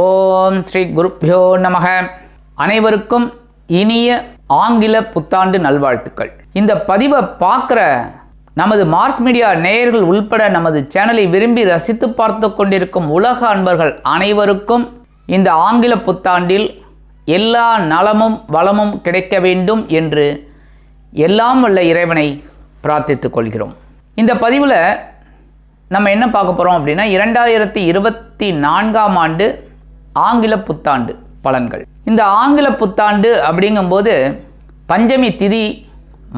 ஓம் ஸ்ரீ குருப்பியோ நமக. அனைவருக்கும் இனிய ஆங்கில புத்தாண்டு நல்வாழ்த்துக்கள். இந்த பதிவை பார்க்குற நமது மார்ஸ் மீடியா நேயர்கள் உள்பட நமது சேனலை விரும்பி ரசித்து பார்த்து கொண்டிருக்கும் உலக அன்பர்கள் அனைவருக்கும் இந்த ஆங்கில புத்தாண்டில் எல்லா நலமும் வளமும் கிடைக்க வேண்டும் என்று எல்லாம் வல்ல இறைவனை பிரார்த்தித்து கொள்கிறோம். இந்த பதிவில் நம்ம என்ன பார்க்க போகிறோம் அப்படின்னா இரண்டாயிரத்தி இருபத்தி நான்காம் ஆண்டு ஆங்கில புத்தாண்டு பலன்கள். இந்த ஆங்கில புத்தாண்டு அப்படிங்கும்போது பஞ்சமி திதி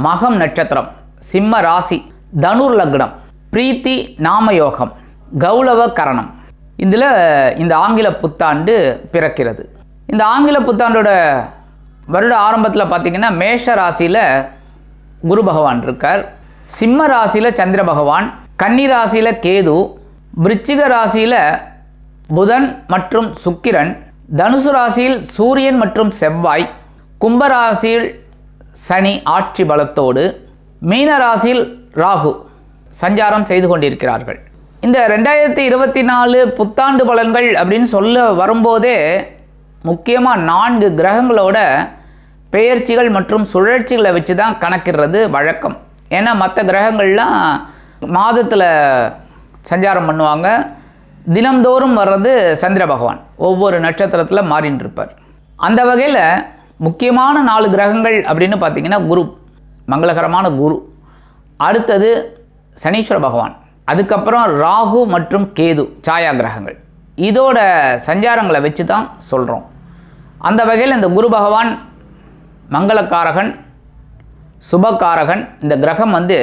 மகம் நட்சத்திரம் சிம்ம ராசி தனுர் லக்னம் பிரீத்தி நாமயோகம் கௌளவ கரணம். இதில் இந்த ஆங்கில புத்தாண்டு பிறக்கிறது. இந்த ஆங்கில புத்தாண்டோட வருட ஆரம்பத்தில் பார்த்தீங்கன்னா மேஷ ராசியில் குரு பகவான் இருக்கார். சிம்ம ராசியில் சந்திர பகவான் கன்னி ராசியில் கேது விருச்சிக ராசியில் புதன் மற்றும் சுக்கிரன் தனுசு ராசியில் சூரியன் மற்றும் செவ்வாய் கும்பராசியில் சனி ஆட்சி பலத்தோடு மீன ராசியில் ராகு சஞ்சாரம் செய்து கொண்டிருக்கிறார்கள். இந்த ரெண்டாயிரத்தி இருபத்தி நாலு புத்தாண்டு பலன்கள் அப்படின்னு சொல்ல வரும்போதே முக்கியமாக நான்கு கிரகங்களோட பெயர்ச்சிகள் மற்றும் சுழற்சிகளை வச்சு தான் கணக்கிடுறது வழக்கம். ஏன்னா மற்ற கிரகங்கள்லாம் மாதத்தில் சஞ்சாரம் பண்ணுவாங்க தினம்தோறும் வர்றது சந்திர பகவான். ஒவ்வொரு நட்சத்திரத்தில் மாறின்னு இருப்பார் அந்த வகையில் முக்கியமான நாலு கிரகங்கள் அப்படின்னு பார்த்தீங்கன்னா குரு மங்களகரமான குரு. அடுத்தது சனீஸ்வர பகவான். அதுக்கப்புறம் ராகு மற்றும் கேது சாயா கிரகங்கள். இதோட சஞ்சாரங்களை வச்சு தான் சொல்கிறோம் அந்த வகையில் இந்த குரு பகவான் மங்களக்காரகன் சுபகாரகன் இந்த கிரகம் வந்து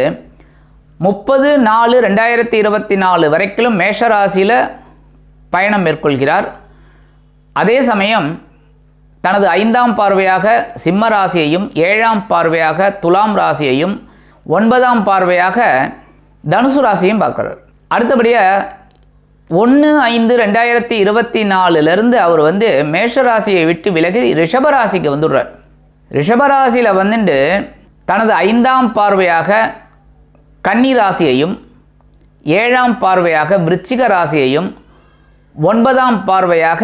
முப்பது நாலு ரெண்டாயிரத்தி இருபத்தி நாலு வரைக்கும் மேஷராசியில் பயணம் மேற்கொள்கிறார். அதே சமயம் தனது ஐந்தாம் பார்வையாக சிம்ம ராசியையும் ஏழாம் பார்வையாக துலாம் ராசியையும் ஒன்பதாம் பார்வையாக தனுசு ராசியையும் பார்க்குறார். அடுத்தபடியாக ஒன்று ஐந்து ரெண்டாயிரத்தி இருபத்தி நாலுலேருந்து அவர் வந்து மேஷ ராசியை விட்டு விலகி ரிஷபராசிக்கு வந்துடுறார். ரிஷபராசியில் வந்துட்டு தனது ஐந்தாம் பார்வையாக கன்னி ராசியையும் ஏழாம் பார்வையாக விருச்சிக ராசியையும் ஒன்பதாம் பார்வையாக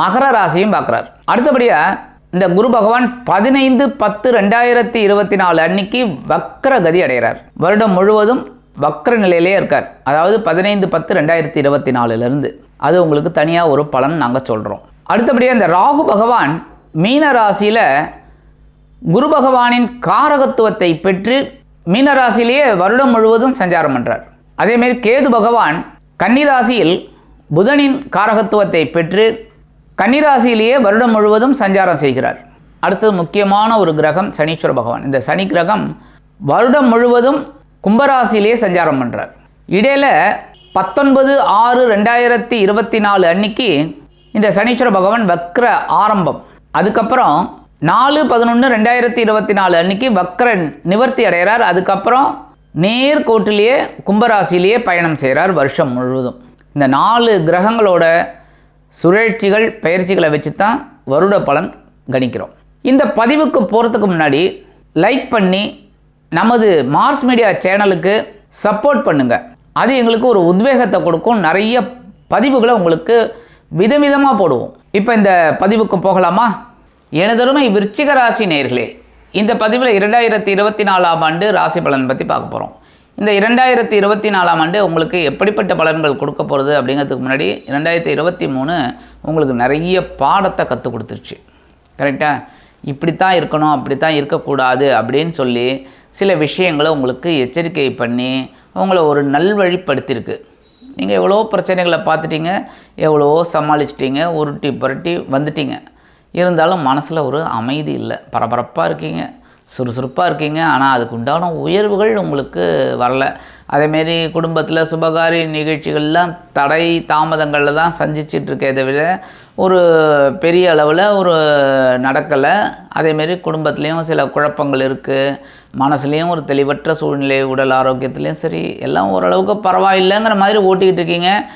மகர ராசியும் பார்க்குறார். அடுத்தபடியாக இந்த குரு பகவான் பதினைந்து பத்து ரெண்டாயிரத்தி இருபத்தி நாலு அன்னைக்கு வக்ர கதி அடைகிறார். வருடம் முழுவதும் வக்ர நிலையிலே இருக்கார். அதாவது பதினைந்து பத்து ரெண்டாயிரத்தி இருபத்தி நாலுலேருந்து. அது உங்களுக்கு தனியாக ஒரு பலன் நாங்கள் சொல்கிறோம் அடுத்தபடியாக இந்த ராகு பகவான் மீன ராசியில் குரு பகவானின் காரகத்துவத்தை பெற்று மீனராசிலேயே வருடம் முழுவதும் சஞ்சாரம் பண்ணுறார் அதேமாரி கேது பகவான் கன்னிராசியில் புதனின் காரகத்துவத்தை பெற்று கன்னிராசியிலேயே வருடம் முழுவதும் சஞ்சாரம் செய்கிறார். அடுத்தது முக்கியமான ஒரு கிரகம் சனீஸ்வர பகவான். இந்த சனி கிரகம் வருடம் முழுவதும் கும்பராசியிலேயே சஞ்சாரம் பண்ணுறார் இடையில பத்தொன்பது ஆறு ரெண்டாயிரத்தி இருபத்தி நாலு அன்னைக்கு இந்த சனீஸ்வர பகவான் வக்ர ஆரம்பம். அதுக்கப்புறம் நாலு பதினொன்று ரெண்டாயிரத்தி இருபத்தி நாலு அன்னைக்கு வக்ரன் நிவர்த்தி அடைகிறார். அதுக்கப்புறம் நேர்கோட்டிலேயே கும்பராசிலேயே பயணம் செய்கிறார் வருஷம் முழுவதும். இந்த நாலு கிரகங்களோட சுழற்சிகள் பயிற்சிகளை வச்சு தான் வருட பலன் கணிக்கிறோம். இந்த பதிவுக்கு போகிறதுக்கு முன்னாடி லைக் பண்ணி நமது மார்ஸ் மீடியா சேனலுக்கு சப்போர்ட் பண்ணுங்கள் அது எங்களுக்கு ஒரு உத்வேகத்தை கொடுக்கும். நிறைய பதிவுகளை உங்களுக்கு விதவிதமாக போடுவோம். இப்போ இந்த பதிவுக்கு போகலாமா? எனதருமை விருச்சிக ராசி நேர்களே இந்த பதிவில் இரண்டாயிரத்தி இருபத்தி நாலாம் ஆண்டு ராசி பலன் பற்றி பார்க்க போகிறோம் இந்த இரண்டாயிரத்தி இருபத்தி நாலாம் ஆண்டு உங்களுக்கு எப்படிப்பட்ட பலன்கள் கொடுக்க போகிறது அப்படிங்கிறதுக்கு முன்னாடி இரண்டாயிரத்தி இருபத்தி மூணு உங்களுக்கு நிறைய பாடத்தை கற்றுக் கொடுத்துருச்சு. கரெக்டாக இப்படித்தான் இருக்கணும் அப்படித்தான் இருக்கக்கூடாது அப்படின்னு சொல்லி சில விஷயங்களை உங்களுக்கு எச்சரிக்கை பண்ணி உங்களை ஒரு நல்வழிப்படுத்தியிருக்கு. நீங்கள் எவ்வளோ பிரச்சனைகளை பார்த்துட்டீங்க எவ்வளோ சமாளிச்சிட்டிங்க உருட்டி புரட்டி வந்துட்டீங்க. இருந்தாலும் மனசில் ஒரு அமைதி இல்லை. பரபரப்பாக இருக்கீங்க. சுறுசுறுப்பாக இருக்கீங்க. ஆனால் அதுக்கு உண்டான உயர்வுகள் உங்களுக்கு வரல. அதேமாரி குடும்பத்தில் சுபகாரி நிகழ்ச்சிகள்லாம் தடை தாமதங்களில் தான் சந்திச்சிட்டு தவிர ஒரு பெரிய அளவில் ஒரு நடக்கலை. அதேமாரி குடும்பத்துலேயும் சில குழப்பங்கள் இருக்குது மனசுலேயும் ஒரு தெளிவற்ற சூழ்நிலை உடல் ஆரோக்கியத்துலேயும் சரி எல்லாம் ஓரளவுக்கு பரவாயில்லைங்கிற மாதிரி ஓட்டிக்கிட்டு இருக்கீங்க.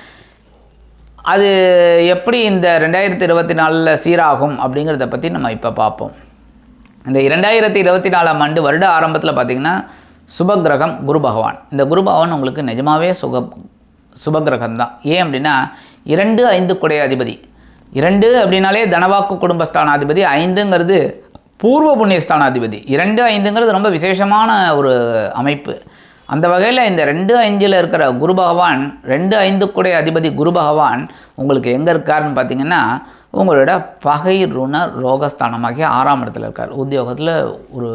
அது எப்படி இந்த ரெண்டாயிரத்தி இருபத்தி நாலில் சீராகும் அப்படிங்கிறத பற்றி நம்ம இப்போ பார்ப்போம். இந்த இரண்டாயிரத்தி இருபத்தி நாலாம் ஆண்டு வருட ஆரம்பத்தில் பார்த்திங்கன்னா சுபகிரகம் குரு பகவான். இந்த குரு பகவான் உங்களுக்கு நிஜமாகவே சுக சுபகிரகம் தான். ஏன் அப்படின்னா இரண்டு ஐந்து குடைய அதிபதி இரண்டு அப்படின்னாலே தனவாக்கு குடும்பஸ்தானாதிபதி ஐந்துங்கிறது பூர்வ புண்ணியஸ்தானாதிபதி. இரண்டு ஐந்துங்கிறது ரொம்ப விசேஷமான ஒரு அமைப்பு. அந்த வகையில் இந்த ரெண்டு அஞ்சில் இருக்கிற குரு பகவான் ரெண்டு ஐந்துக்குடைய அதிபதி குரு பகவான் உங்களுக்கு எங்கே இருக்காருன்னு பார்த்தீங்கன்னா உங்களோட பகை ருண ரோகஸ்தானமாகிய ஆறாம் இடத்துல இருக்கார். உத்தியோகத்தில் ஒரு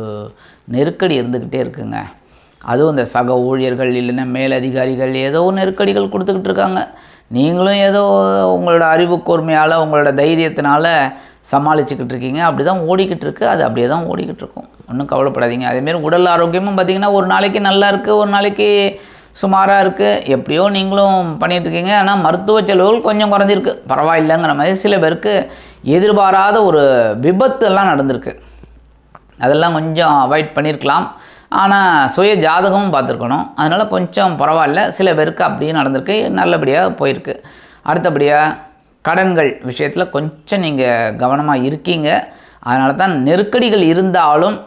நெருக்கடி இருந்துக்கிட்டே இருக்குங்க. அதுவும் இந்த சக ஊழியர்கள் இல்லைன்னா மேலதிகாரிகள் ஏதோ நெருக்கடிகள் கொடுத்துக்கிட்டு இருக்காங்க. நீங்களும் ஏதோ உங்களோட அறிவு கூர்மையால் உங்களோட தைரியத்தினால சமாளிச்சுக்கிட்டு இருக்கீங்க அப்படி தான் ஓடிக்கிட்டு இருக்கு அது அப்படியே தான் ஓடிக்கிட்டு இருக்கும் ஒன்றும் கவலைப்படாதீங்க. அதேமாரி உடல் ஆரோக்கியமும் பார்த்திங்கன்னா ஒரு நாளைக்கு நல்லா இருக்குது ஒரு நாளைக்கு சுமாராக இருக்குது எப்படியோ நீங்களும் பண்ணிகிட்டு இருக்கீங்க ஆனால் மருத்துவ செலவுகள் கொஞ்சம் குறைஞ்சிருக்கு. பரவாயில்லைங்கிற மாதிரி சில பேருக்கு எதிர்பாராத ஒரு விபத்து எல்லாம் நடந்திருக்கு. அதெல்லாம் கொஞ்சம் அவாய்ட் பண்ணியிருக்கலாம் ஆனால் சுய ஜாதகமும் பார்த்துருக்கணும். அதனால் கொஞ்சம் பரவாயில்ல. சில பேருக்கு அப்படியே நடந்திருக்கு. நல்லபடியாக போயிருக்கு. அடுத்தபடியாக கடன்கள் விஷயத்தில் கொஞ்சம் நீங்கள் கவனமாக இருக்கீங்க. அதனால தான் நெருக்கடிகள் இருந்தாலும்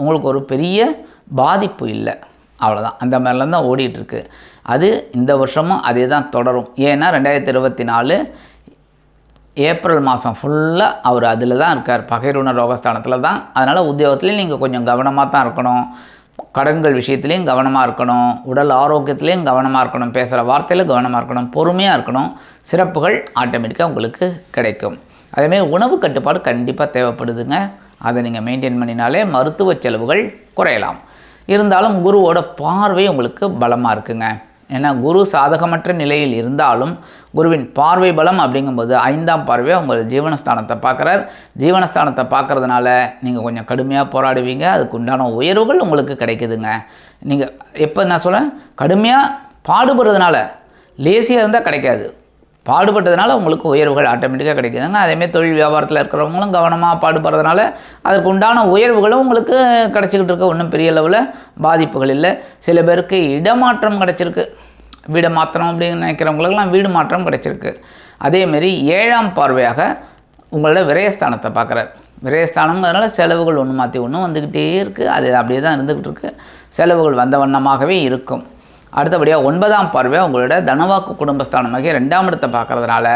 உங்களுக்கு ஒரு பெரிய பாதிப்பு இல்லை. அவ்வளோதான் அந்த மாதிரிலாம் தான் ஓடிட்டுருக்கு. அது இந்த வருஷமும் அதே தான் தொடரும். ஏன்னா ரெண்டாயிரத்தி இருபத்தி நாலு ஏப்ரல் மாதம் ஃபுல்லாக அவர் அதில் தான் இருக்கார். பகைருண ரோகஸ்தானத்தில் தான். அதனால் உத்தியோகத்துலேயும் நீங்கள் கொஞ்சம் கவனமாக தான் இருக்கணும். கடன்கள் விஷயத்துலேயும் கவனமாக இருக்கணும். உடல் ஆரோக்கியத்துலேயும் கவனமாக இருக்கணும். பேசுகிற வார்த்தையில் கவனமாக இருக்கணும். பொறுமையாக இருக்கணும். சிறப்புகள் ஆட்டோமேட்டிக்காக உங்களுக்கு கிடைக்கும். அதேமாரி உணவு கட்டுப்பாடு கண்டிப்பாக தேவைப்படுதுங்க. அதை நீங்கள் மெயின்டைன் பண்ணினாலே மருத்துவ செலவுகள் குறையலாம். இருந்தாலும் குருவோட பார்வை உங்களுக்கு பலமாக இருக்குங்க. ஏன்னா குரு சாதகமற்ற நிலையில் இருந்தாலும் குருவின் பார்வை பலம் அப்படிங்கும்போது ஐந்தாம் பார்வையை உங்கள் ஜீவனஸ்தானத்தை பார்க்குறார். ஜீவனஸ்தானத்தை பார்க்குறதுனால நீங்கள் கொஞ்சம் கடுமையாக போராடுவீங்க. அதுக்கு உண்டான உயர்வுகள் உங்களுக்கு கிடைக்குதுங்க. நீங்கள் எப்போ நான் சொல்கிறேன் கடுமையாக பாடுபடுறதுனால லேசியாக இருந்தால் கிடைக்காது. பாடுபட்டதுனால உங்களுக்கு உயர்வுகள் ஆட்டோமேட்டிக்காக கிடைக்குதுங்க. அதேமாதிரி தொழில் வியாபாரத்தில் இருக்கிறவங்களும் கவனமாக பாடுபடுறதுனால அதற்கு உண்டான உயர்வுகளும் உங்களுக்கு கிடச்சிக்கிட்டு இருக்க. ஒன்றும் பெரிய அளவில் பாதிப்புகள் இல்லை. சில பேருக்கு இடமாற்றம் கிடச்சிருக்கு. வீடை மாற்றணும் அப்படின்னு நினைக்கிறவங்களுக்கெல்லாம் வீடு மாற்றம் கிடச்சிருக்கு. அதேமாரி ஏழாம் பார்வையாக உங்களோட விரயஸ்தானத்தை பார்க்குறார். விரயஸ்தானங்கிறதுனால செலவுகள் ஒன்று மாற்றி ஒன்றும் வந்துக்கிட்டே இருக்குது அது அப்படியே தான் இருந்துக்கிட்டு இருக்குது செலவுகள் வந்த வண்ணமாகவே இருக்கும். அடுத்தபடியாக ஒன்பதாம் பார்வை உங்களோட தனவாக்கு குடும்பஸ்தானமாக ரெண்டாம் இடத்தை பார்க்குறதுனால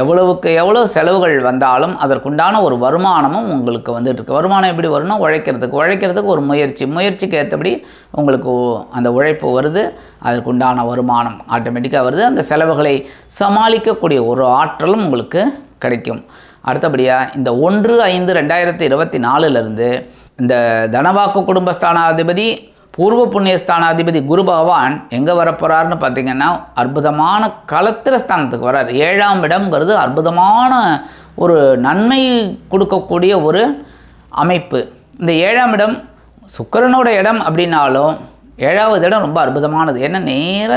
எவ்வளவுக்கு எவ்வளோ செலவுகள் வந்தாலும் அதற்குண்டான ஒரு வருமானமும் உங்களுக்கு வந்துட்டு இருக்கு. வருமானம் எப்படி வரும்னா உழைக்கிறதுக்கு. உழைக்கிறதுக்கு ஒரு முயற்சி. முயற்சிக்கு ஏற்றபடி உங்களுக்கு அந்த உழைப்பு வருது. அதற்குண்டான வருமானம் ஆட்டோமேட்டிக்காக வருது. அந்த செலவுகளை சமாளிக்கக்கூடிய ஒரு ஆற்றலும் உங்களுக்கு கிடைக்கும். அடுத்தபடியாக இந்த ஒன்று ஐந்து ரெண்டாயிரத்தி இருபத்தி நாலுலேருந்து இந்த தனவாக்கு குடும்பஸ்தானாதிபதி பூர்வ புண்ணியஸ்தானாதிபதி குரு பகவான் எங்கே வரப்போகிறாருன்னு பார்த்தீங்கன்னா அற்புதமான களத்திர ஸ்தானத்துக்கு வர்றார். ஏழாம் இடம்ங்கிறது அற்புதமான ஒரு நன்மை கொடுக்கக்கூடிய ஒரு அமைப்பு. இந்த ஏழாம் இடம் சுக்கரனோட இடம் அப்படின்னாலும் ஏழாவது இடம் ரொம்ப அற்புதமானது. ஏன்னா நேர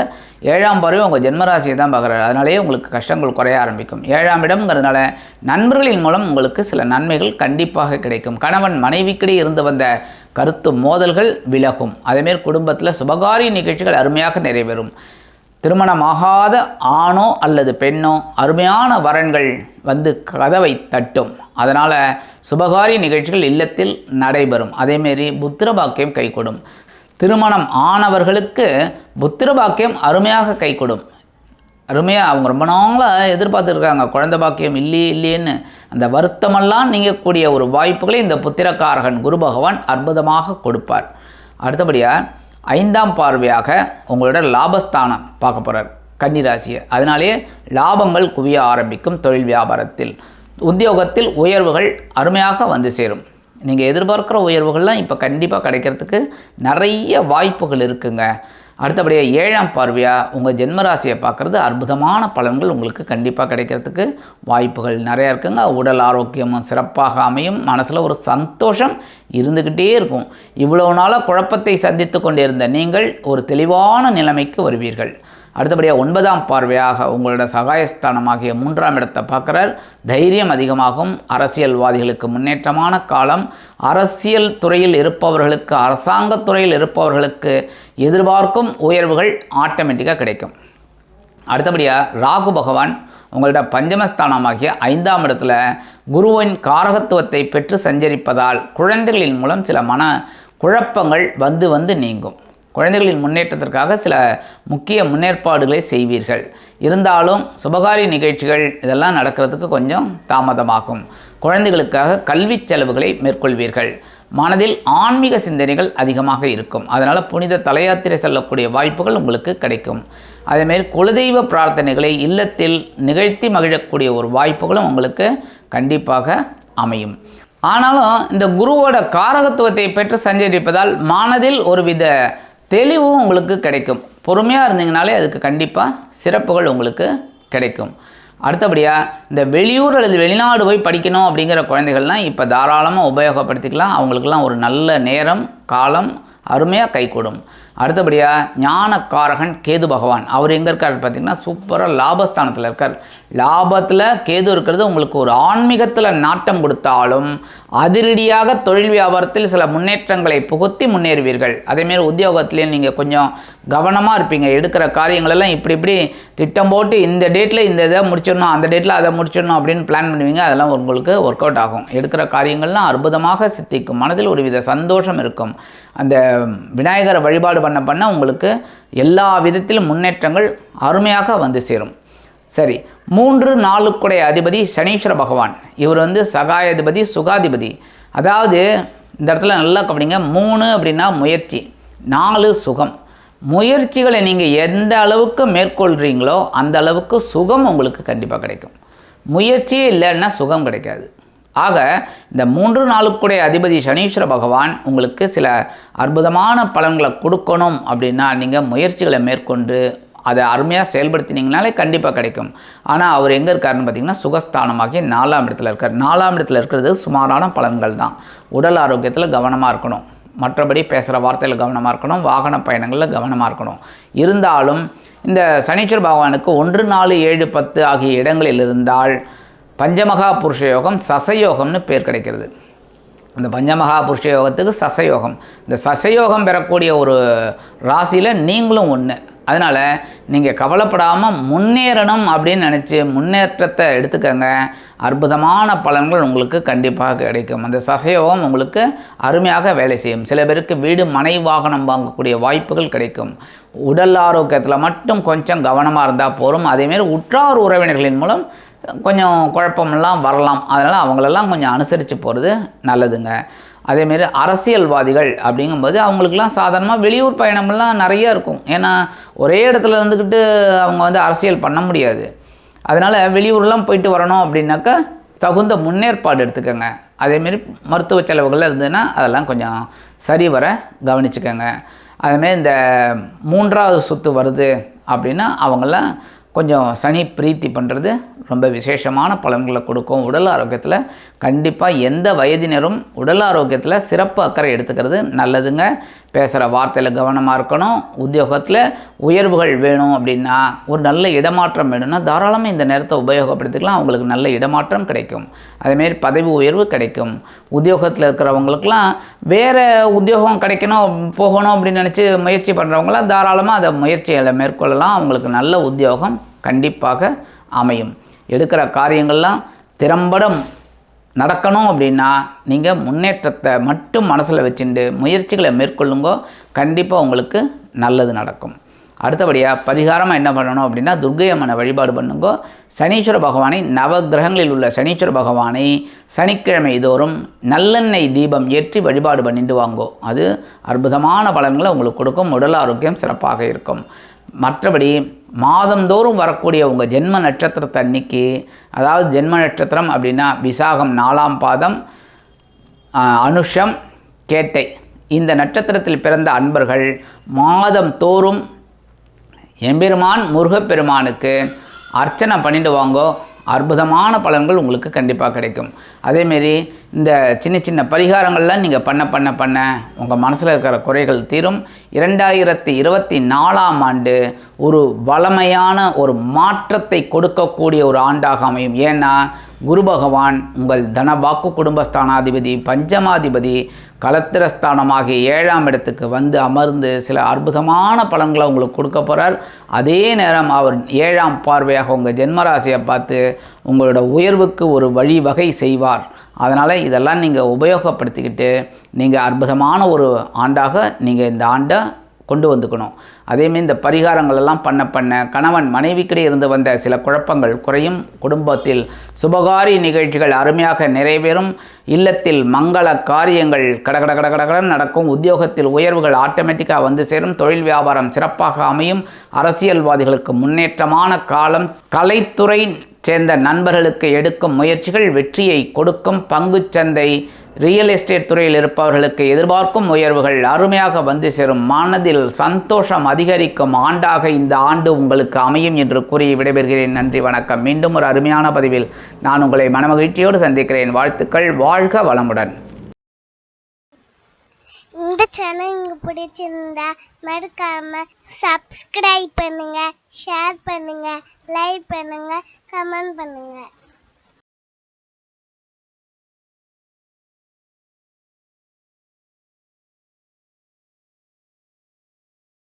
ஏழாம் பருவம் உங்கள் ஜென்மராசியை தான் பார்க்குறாரு. அதனாலேயே உங்களுக்கு கஷ்டங்கள் குறைய ஆரம்பிக்கும். ஏழாம் இடம்ங்கிறதுனால நண்பர்களின் மூலம் உங்களுக்கு சில நன்மைகள் கண்டிப்பாக கிடைக்கும். கணவன் மனைவிக்கிடையே இருந்து வந்த கருத்து மோதல்கள் விலகும். அதேமாரி குடும்பத்தில் சுபகாரிய நிகழ்ச்சிகள் அருமையாக நிறைவேறும். திருமணமாகாத ஆணோ அல்லது பெண்ணோ அருமையான வரன்கள் வந்து கதவை தட்டும். அதனால் சுபகாரிய நிகழ்ச்சிகள் இல்லத்தில் நடைபெறும். அதேமாரி புத்திர பாக்கியம் கைகூடும். திருமணம் ஆனவர்களுக்கு புத்திர பாக்கியம் அருமையாக கைகூடும். அருமையாக அவங்க ரொம்ப நாளாக எதிர்பார்த்துருக்காங்க குழந்தை பாக்கியம் இல்லையே இல்லையேன்னு அந்த வருத்தமெல்லாம் நீங்கக்கூடிய ஒரு வாய்ப்புகளை இந்த புத்திரக்காரகன் குரு பகவான் அற்புதமாக கொடுப்பார். அடுத்தபடியாக ஐந்தாம் பார்வையாக உங்களோட லாபஸ்தானம் பார்க்க போகிறார் கன்னிராசியை. அதனாலேயே லாபங்கள் குவிய ஆரம்பிக்கும் தொழில் வியாபாரத்தில். உத்தியோகத்தில் உயர்வுகள் அருமையாக வந்து சேரும். நீங்கள் எதிர்பார்க்குற உயர்வுகள்லாம் இப்போ கண்டிப்பாக கிடைக்கிறதுக்கு நிறைய வாய்ப்புகள் இருக்குங்க. அடுத்தபடியாக ஏழாம் பார்வையாக உங்கள் ஜென்மராசியை பார்க்குறது அற்புதமான பலன்கள் உங்களுக்கு கண்டிப்பாக கிடைக்கிறதுக்கு வாய்ப்புகள் நிறையா இருக்குங்க. உடல் ஆரோக்கியமும் சிறப்பாக அமையும். மனசில் ஒரு சந்தோஷம் இருந்துக்கிட்டே இருக்கும். இவ்வளவு நாளாக குழப்பத்தை சந்தித்து கொண்டிருந்த நீங்கள் ஒரு தெளிவான நிலைமைக்கு வருவீர்கள். அடுத்தபடியாக ஒன்பதாம் பார்வையாக உங்களோட சகாயஸ்தானமாகிய மூன்றாம் இடத்தை பார்க்குறார். தைரியம் அதிகமாகும். அரசியல்வாதிகளுக்கு முன்னேற்றமான காலம். அரசியல் துறையில் இருப்பவர்களுக்கு அரசாங்கத் துறையில் இருப்பவர்களுக்கு எதிர்பார்க்கும் உயர்வுகள் ஆட்டோமேட்டிக்காக கிடைக்கும். அடுத்தபடியாக ராகு பகவான் உங்களோட பஞ்சமஸ்தானமாகிய ஐந்தாம் இடத்துல குருவின் காரகத்துவத்தை பெற்று சஞ்சரிப்பதால் குழந்தைகளின் மூலம் சில மன குழப்பங்கள் வந்து வந்து நீங்கும். குழந்தைகளின் முன்னேற்றத்திற்காக சில முக்கிய முன்னேற்பாடுகளை செய்வீர்கள். இருந்தாலும் சுபகாரிய நிகழ்ச்சிகள் இதெல்லாம் நடக்கிறதுக்கு கொஞ்சம் தாமதமாகும். குழந்தைகளுக்காக கல்வி செலவுகளை மேற்கொள்வீர்கள். மனதில் ஆன்மீக சிந்தனைகள் அதிகமாக இருக்கும். அதனால் புனித தலையாத்திரை செல்லக்கூடிய வாய்ப்புகள் உங்களுக்கு கிடைக்கும். அதேமாரி குலதெய்வ பிரார்த்தனைகளை இல்லத்தில் நிகழ்த்தி மகிழக்கூடிய ஒரு வாய்ப்புகளும் உங்களுக்கு கண்டிப்பாக அமையும். ஆனாலும் இந்த குருவோட காரகத்துவத்தை பெற்று சஞ்சரிப்பதால் மனதில் ஒருவித தெளிவும் உங்களுக்கு கிடைக்கும். பொறுமையாக இருந்தீங்கனாலே அதுக்கு கண்டிப்பாக சிறப்புகள் உங்களுக்கு கிடைக்கும். அடுத்தபடியாக இந்த வெளியூர் அல்லது வெளிநாடு போய் படிக்கணும் அப்படிங்கிற குழந்தைகள்லாம் இப்போ தாராளமாக உபயோகப்படுத்திக்கலாம். அவங்களுக்கெல்லாம் ஒரு நல்ல நேரம் காலம் அருமையாக கைகூடும் அடுத்தபடியாக ஞானக்காரகன் கேது பகவான். அவர் எங்கே இருக்கார் பார்த்தீங்கன்னா சூப்பராக லாபஸ்தானத்தில் இருக்கார். லாபத்தில் கேது இருக்கிறது உங்களுக்கு ஒரு ஆன்மீகத்தில் நாட்டம் கொடுத்தாலும் அதிரடியாக தொழில் வியாபாரத்தில் சில முன்னேற்றங்களை புகுத்தி முன்னேறுவீர்கள். அதேமாரி உத்தியோகத்துலேயும் நீங்கள் கொஞ்சம் கவனமாக இருப்பீங்க. எடுக்கிற காரியங்களெல்லாம் இப்படி இப்படி திட்டம் போட்டு இந்த டேட்டில் இந்த இதை முடிச்சிடணும் அந்த டேட்டில் அதை முடிச்சிடணும் அப்படின்னு பிளான் பண்ணுவீங்க. அதெல்லாம் உங்களுக்கு ஒர்க் அவுட் ஆகும். எடுக்கிற காரியங்கள்லாம் அற்புதமாக சித்திக்கும். மனதில் ஒருவித சந்தோஷம் இருக்கும். அந்த விநாயகரை வழிபாடு பண்ண பண்ண உங்களுக்கு எல்லா விதத்திலும் முன்னேற்றங்கள் அருமையாக வந்து சேரும். சரி மூன்று நாளுக்குடைய அதிபதி சனீஸ்வர பகவான். இவர் வந்து சகாயாதிபதி சுகாதிபதி. அதாவது இந்த இடத்துல நல்லா கவனிங்க மூணு அப்படின்னா முயற்சி நாலு சுகம். முயற்சிகளை நீங்கள் எந்த அளவுக்கு மேற்கொள்கிறீங்களோ அந்த அளவுக்கு சுகம் உங்களுக்கு கண்டிப்பாக கிடைக்கும். முயற்சியே இல்லைன்னா சுகம் கிடைக்காது. ஆக இந்த மூன்று நாளுக்குடைய அதிபதி சனீஸ்வர பகவான் உங்களுக்கு சில அற்புதமான பலன்களை கொடுக்கணும் அப்படின்னா நீங்கள் முயற்சிகளை மேற்கொண்டு அதை அருமையாக செயல்படுத்தினீங்கனாலே கண்டிப்பாக கிடைக்கும். ஆனால் அவர் எங்கே இருக்காருன்னு பார்த்தீங்கன்னா சுகஸ்தானமாகி நாலாம் இடத்துல இருக்கார். நாலாம் இடத்துல இருக்கிறது சுமாரான பலன்கள் தான். உடல் ஆரோக்கியத்தில் கவனமாக இருக்கணும். மற்றபடி பேசுகிற வார்த்தையில் கவனமாக இருக்கணும். வாகன பயணங்களில் கவனமாக இருக்கணும். இருந்தாலும் இந்த சனீஸ்வர பகவானுக்கு ஒன்று நாலு ஏழு பத்து ஆகிய இடங்களில் இருந்தால் பஞ்சமகா புருஷ யோகம் சசயோகம்னு பேர் கிடைக்கிறது. இந்த பஞ்சமகா புருஷ யோகத்துக்கு சசயோகம். இந்த சசயோகம் பெறக்கூடிய ஒரு ராசியில் நீங்களும் ஒன்று அதனால் நீங்கள் கவலைப்படாமல் முன்னேறணும் அப்படின்னு நினச்சி முன்னேற்றத்தை எடுத்துக்கங்க. அற்புதமான பலன்கள் உங்களுக்கு கண்டிப்பாக கிடைக்கும். அந்த சசயோகம் உங்களுக்கு அருமையாக வேலை செய்யும். சில பேருக்கு வீடு மனை வாகனம் வாங்கக்கூடிய வாய்ப்புகள் கிடைக்கும். உடல் ஆரோக்கியத்தில் மட்டும் கொஞ்சம் கவனமாக இருந்தால் போதும் அதேமாரி உற்றார் உறவினர்களின் மூலம் கொஞ்சம் குழப்பமெல்லாம் வரலாம். அதனால் அவங்களெல்லாம் கொஞ்சம் அனுசரித்து போகிறது நல்லதுங்க. அதேமாரி அரசியல்வாதிகள் அப்படிங்கும்போது அவங்களுக்குலாம் சாதாரணமாக வெளியூர் பயணமெல்லாம் நிறைய இருக்கும். ஏன்னா ஒரே இடத்துல இருந்துக்கிட்டு அவங்க வந்து அரசியல் பண்ண முடியாது. அதனால் வெளியூர்லாம் போயிட்டு வரணும் அப்படின்னாக்கா தகுந்த முன்னேற்பாடு எடுத்துக்கோங்க. அதேமாரி மருத்துவ செலவுகள் இருந்ததுன்னா அதெல்லாம் கொஞ்சம் சரி வர கவனிச்சுக்கோங்க. அதுமாரி இந்த மூன்றாவது சொத்து வருது அப்படின்னா அவங்களாம் கொஞ்சம் சனி பிரீத்தி பண்ணுறது ரொம்ப விசேஷமான பலன்களை கொடுக்கும். உடல் ஆரோக்கியத்தில் கண்டிப்பாக எந்த வயதினரும் உடல் ஆரோக்கியத்தில் சிறப்பு அக்கறை எடுத்துக்கிறது நல்லதுங்க. பேசுகிற வார்த்தையில் கவனமாக இருக்கணும் உத்தியோகத்தில் உயர்வுகள் வேணும் அப்படின்னா ஒரு நல்ல இடமாற்றம் வேணும்னா தாராளமாக இந்த நேரத்தை உபயோகப்படுத்திக்கலாம். அவங்களுக்கு நல்ல இடமாற்றம் கிடைக்கும். அதேமாரி பதவி உயர்வு கிடைக்கும். உத்தியோகத்தில் இருக்கிறவங்களுக்கெல்லாம் வேறு உத்தியோகம் கிடைக்கணும் போகணும் அப்படின்னு நினச்சி முயற்சி பண்ணுறவங்களாம் தாராளமாக அதை முயற்சிகளை மேற்கொள்ளலாம். அவங்களுக்கு நல்ல உத்தியோகம் கண்டிப்பாக அமையும். எடுக்கிற காரியங்கள்லாம் திறம்பட நடக்கணும் அப்படின்னா நீங்கள் முன்னேற்றத்தை மட்டும் மனசில் வச்சுட்டு முயற்சிகளை மேற்கொள்ளுங்கோ கண்டிப்பாக உங்களுக்கு நல்லது நடக்கும். அடுத்தபடியாக பரிகாரமாக என்ன பண்ணணும் அப்படின்னா துர்க்கை அம்மனை வழிபாடு பண்ணுங்கோ. சனீஸ்வர பகவானை நவகிரகங்களில் உள்ள சனீஸ்வர பகவானை சனிக்கிழமை தோறும் நல்லெண்ணெய் தீபம் ஏற்றி வழிபாடு பண்ணிட்டு வாங்கோ. அது அற்புதமான பலன்களை உங்களுக்கு கொடுக்கும். உடல் ஆரோக்கியம் சிறப்பாக இருக்கும். மற்றபடி மாதந்தோறும் வரக்கூடிய உங்கள் ஜென்ம நட்சத்திரத்தை அன்னைக்கு அதாவது ஜென்ம நட்சத்திரம் அப்படின்னா விசாகம் நாலாம் பாதம் அனுஷம் கேட்டை. இந்த நட்சத்திரத்தில் பிறந்த அன்பர்கள் மாதம் தோறும் எம்பெருமான் முருகப்பெருமானுக்கு அர்ச்சனை பண்ணிட்டு வாங்கோ. அற்புதமான பலன்கள் உங்களுக்கு கண்டிப்பாக கிடைக்கும். அதேமாரி இந்த சின்ன சின்ன பரிகாரங்கள்லாம் நீங்கள் பண்ண பண்ண பண்ண உங்கள் மனசில் இருக்கிற குறைகள் தீரும். இரண்டாயிரத்தி இருபத்தி நாலாம் ஆண்டு ஒரு வளமையான ஒரு மாற்றத்தை கொடுக்கக்கூடிய ஒரு ஆண்டாக அமையும். ஏன்னா குரு பகவான் உங்கள் தனவாக்கு குடும்பஸ்தானாதிபதி பஞ்சமாதிபதி கலத்திரஸ்தானமாகிய ஏழாம் இடத்துக்கு வந்து அமர்ந்து சில அற்புதமான பலன்களை உங்களுக்கு கொடுக்க போகிறார் அதே நேரம் அவர் ஏழாம் பார்வையாக உங்கள் ஜென்மராசியை பார்த்து உங்களோட உயர்வுக்கு ஒரு வழிவகை செய்வார். அதனால் இதெல்லாம் நீங்கள் உபயோகப்படுத்திக்கிட்டு நீங்கள் அற்புதமான ஒரு ஆண்டாக நீங்கள் இந்த ஆண்டை கொண்டு வந்துக்கணும். அதேமாரி இந்த பரிகாரங்கள் எல்லாம் பண்ண பண்ண கணவன் மனைவிக்கிடையே இருந்து வந்த சில குழப்பங்கள் குறையும். குடும்பத்தில் சுபகாரி நிகழ்ச்சிகள் அருமையாக நிறைவேறும். இல்லத்தில் மங்கள காரியங்கள் கடகட கடகடகடன் நடக்கும். உத்தியோகத்தில் உயர்வுகள் ஆட்டோமேட்டிக்காக வந்து சேரும். தொழில் வியாபாரம் சிறப்பாக அமையும். அரசியல்வாதிகளுக்கு முன்னேற்றமான காலம். கலைத்துறை சேர்ந்த நண்பர்களுக்கு எடுக்கும் முயற்சிகள் வெற்றியை கொடுக்கும். பங்குச்சந்தை ரியல் எஸ்டேட் துறையில் இருப்பவர்களுக்கு எதிர்பார்க்கும் உயர்வுகள் அருமையாக வந்து சேரும். மனதில் சந்தோஷம் அதிகரிக்கும் ஆண்டாக இந்த ஆண்டு உங்களுக்கு அமையும் என்று கூறி விடைபெறுகிறேன். நன்றி வணக்கம். மீண்டும் ஒரு அருமையான பதிவில் நான் உங்களை மனமகிழ்ச்சியோடு சந்திக்கிறேன். வாழ்த்துக்கள் வாழ்க வளமுடன். இந்த சேனல் உங்களுக்கு பிடிச்சிருந்தா மறக்காம சப்ஸ்கிரைப் பண்ணுங்க ஷேர் பண்ணுங்க லைக் பண்ணுங்க கமெண்ட் பண்ணுங்க.